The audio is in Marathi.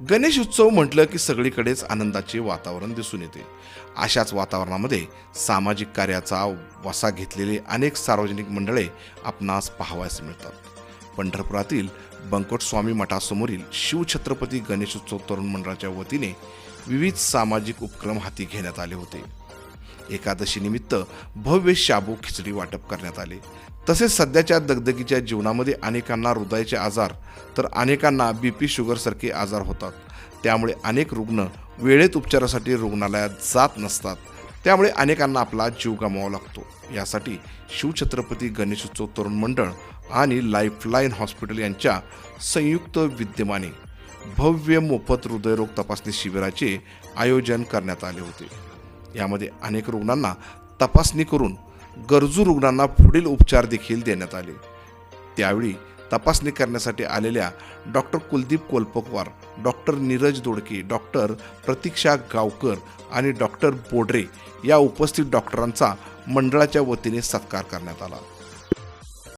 गणेश उत्सव म्हटलं की सगळीकडेच आनंदाचे वातावरण दिसून येते. अशाच वातावरणामध्ये सामाजिक कार्याचा वसा घेतलेले अनेक सार्वजनिक मंडळे आपणास पाहावयास मिळतात. पंढरपुरातील बंकट स्वामी मठासमोरील शिवछत्रपती गणेशोत्सव तरुण मंडळाच्या वतीने विविध सामाजिक उपक्रम हाती घेण्यात आले होते. एकादशी निमित्त भव्य शाबू खिचडी वाटप करण्यात आले. तसेच सध्याच्या दगदगीच्या जीवनामध्ये अनेकांना हृदयाचे आजार तर अनेकांना बी पी शुगरसारखे आजार होतात. त्यामुळे अनेक रुग्ण वेळेत उपचारासाठी रुग्णालयात जात नसतात. त्यामुळे अनेकांना आपला जीव गमावा लागतो. यासाठी शिवछत्रपती गणेशोत्सव तरुण मंडळ आणि लाईफलाईन हॉस्पिटल यांच्या संयुक्त विद्यमाने भव्य मोफत हृदयरोग तपासणी शिबिराचे आयोजन करण्यात आले होते. यामध्ये अनेक रुग्णांना तपासणी करून गरजू रुग्णांना पुढील उपचार देखील देण्यात आले. त्यावेळी तपासणी करण्यासाठी आलेल्या doctor Kuldeep Kolapkawar doctor Neeraj Dodke doctor Pratiksha Gaonkar आणि डॉक्टर बोडरे या उपस्थित डॉक्टरांचा मंडळाच्या वतीने सत्कार करण्यात आला.